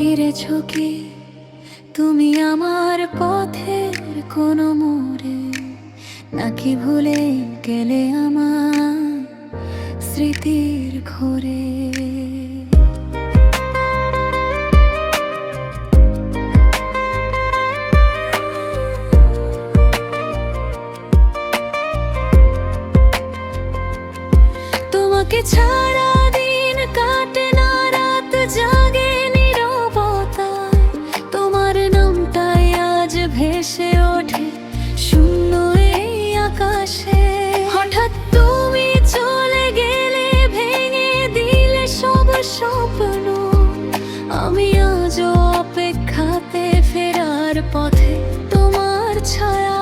ফিরেছ কি? তুমি আমার পথের কোনো মোড়ে, নাকি ভুলে গেলে আমার স্মৃতির ঘোরে? তোমাকে ছাড়া পথে তোমার ছায়া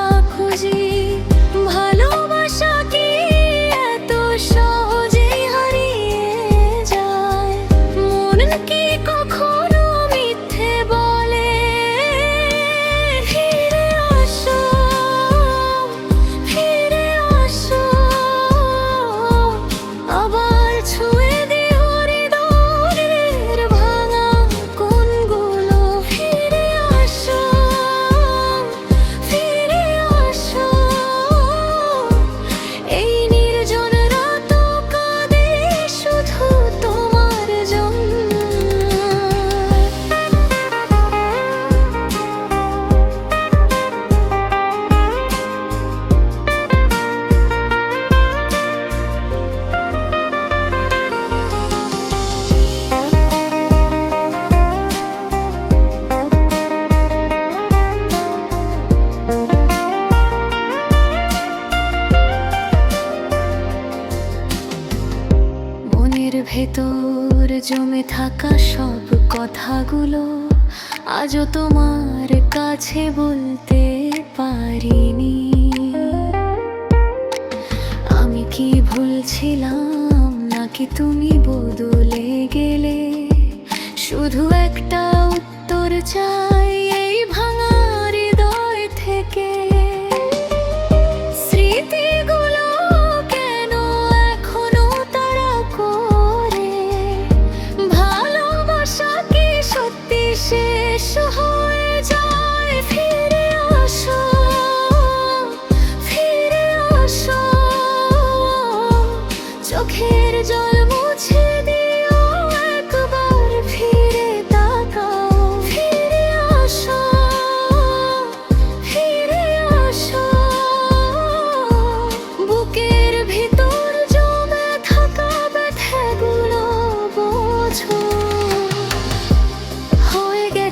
ভেতর জমে থাকা সব কথাগুলো আজও তোমার কাছে বলতে পারিনি। আমি কি ভুলছিলাম নাকি তুমি বদলে গেলে? শুধু একটা উত্তর চাই, এই ভাঙা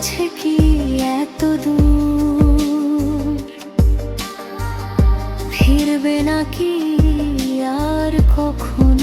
গেছে কি এত দূর? ফিরবে নাকি আর কখন?